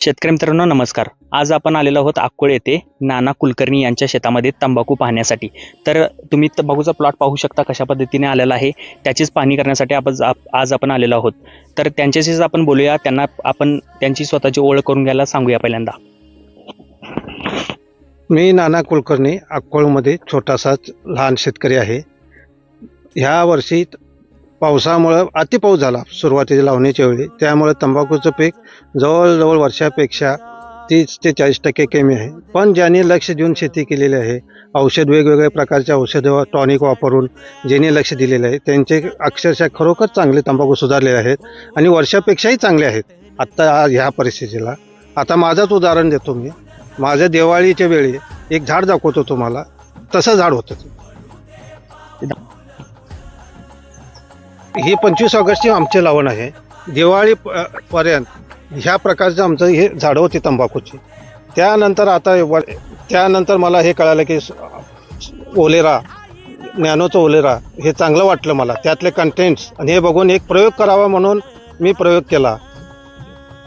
शेतकरी मित्रांनो नमस्कार. आज आपण आलेलो आहोत अक्कोळ येथे नाना कुलकर्णी यांच्या शेतामध्ये तंबाखू पाहण्यासाठी. तर तुम्ही तंबाखूचा प्लॉट पाहू शकता कशा पद्धतीने आलेला आहे. त्याचीच पाहणी करण्यासाठी आपण आज आपण आलेलो आहोत. तर त्यांच्याशीच आपण बोलूया. त्यांना आपण त्यांची स्वतःची ओळख करून घ्यायला सांगूया पहिल्यांदा. मी नाना कुलकर्णी अक्कोळमध्ये छोटासाच लहान शेतकरी आहे. ह्या वर्षी पावसामुळं अतिपाऊस झाला सुरुवातीच्या लावणीच्या वेळी. त्यामुळे तंबाखूचं पीक जवळजवळ वर्षापेक्षा तीस ते चाळीस टक्के कमी आहे. पण ज्यांनी लक्ष देऊन शेती केलेली आहे औषध वेगवेगळ्या प्रकारच्या औषधं टॉनिक वापरून ज्यांनी लक्ष दिलेलं आहे त्यांचे अक्षरशः खरोखर चांगले तंबाखू सुधारलेले आहेत आणि वर्षापेक्षाही चांगले आहेत. आत्ता आज ह्या परिस्थितीला. आता माझंच उदाहरण देतो मी. माझ्या दिवाळीच्या वेळी एक झाड दाखवतो तुम्हाला. तसं झाड होतं ही पंचवीस ऑगस्टची आमचे लावण आहे. दिवाळी प- पर्यंत ह्या प्रकारचं आमचं हे झाडं होती तंबाखूची. त्यानंतर आता व- त्यानंतर मला हे कळालं की ओलेरा ज्ञानोचं ओलेरा हे चांगलं वाटलं मला. त्यातले कंटेंट्स आणि हे बघून एक प्रयोग करावा म्हणून मी प्रयोग केला.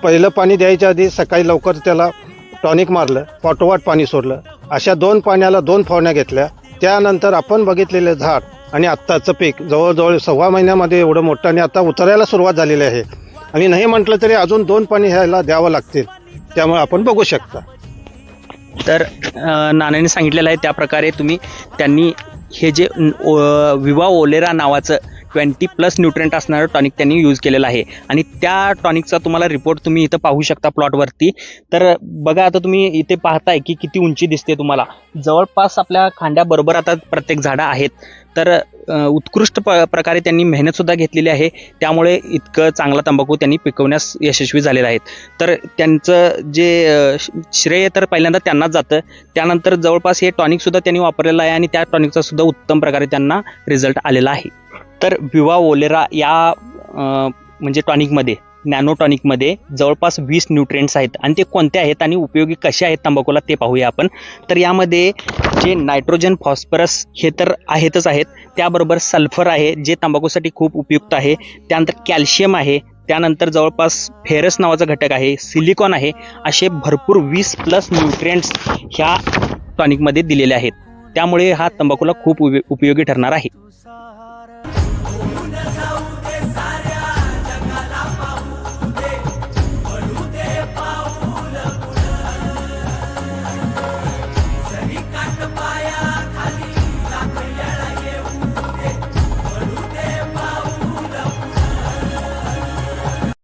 पहिलं पाणी द्यायच्या आधी सकाळी लवकर त्याला टॉनिक मारलं पॉटोवाट पाणी सोडलं. अशा दोन पाण्याला दोन फवारण्या घेतल्या. त्यानंतर आपण बघितलेलं झाड आणि आत्ताचं पीक जवळजवळ सव्वा महिन्यामध्ये एवढं मोठं आणि आता उतरायला सुरुवात झालेली आहे. आणि नाही म्हटलं तरी अजून दोन पाणी ह्याला द्यावं लागतील. त्यामुळे आपण बघू शकता. तर नानाने सांगितलेलं आहे त्याप्रकारे तुम्ही त्यांनी हे जे ओ- विवा ओलेरा नावाचं ट्वेंटी प्लस न्यूट्रंट असणारं टॉनिक त्यांनी यूज केलेलं आहे. आणि त्या टॉनिकचा तुम्हाला रिपोर्ट तुम्ही इथं पाहू शकता प्लॉटवरती. तर बघा आता तुम्ही इथे पाहताय की किती उंची दिसते तुम्हाला. जवळपास आपल्या खांद्याबरोबर आता प्रत्येक झाडं आहेत. तर उत्कृष्ट प प्रकारे त्यांनी मेहनतसुद्धा घेतलेली आहे. त्यामुळे इतकं चांगला तंबाखू त्यांनी पिकवण्यास यशस्वी झालेला आहेत. तर त्यांचं जे श्रेय तर पहिल्यांदा त्यांनाच जातं. त्यानंतर जवळपास हे टॉनिकसुद्धा त्यांनी वापरलेलं आहे आणि त्या टॉनिकचा सुद्धा उत्तम प्रकारे त्यांना रिझल्ट आलेला आहे. तर विवा ओलेरा या म्हणजे टॉनिकमध्ये नॅनो टॉनिकमध्ये जवळपास वीस न्यूट्रिएंट्स आहेत. आणि ते कोणते आहेत आणि उपयोगी कसे आहेत तंबाखूला ते पाहूया आपण. तर यामध्ये जे नायट्रोजन फॉस्फरस हे तर आहेतच आहेत. त्याबरोबर सल्फर आहे जे तंबाखूसाठी खूप उपयुक्त आहे. त्यानंतर कॅल्शियम आहे. त्यानंतर जवळपास फेरस नावाचा घटक आहे सिलिकॉन आहे. असे भरपूर वीस प्लस न्यूट्रिएंट्स ह्या टॉनिकमध्ये दिलेले आहेत. त्यामुळे हा तंबाखूला खूप उपयोगी ठरणार आहे.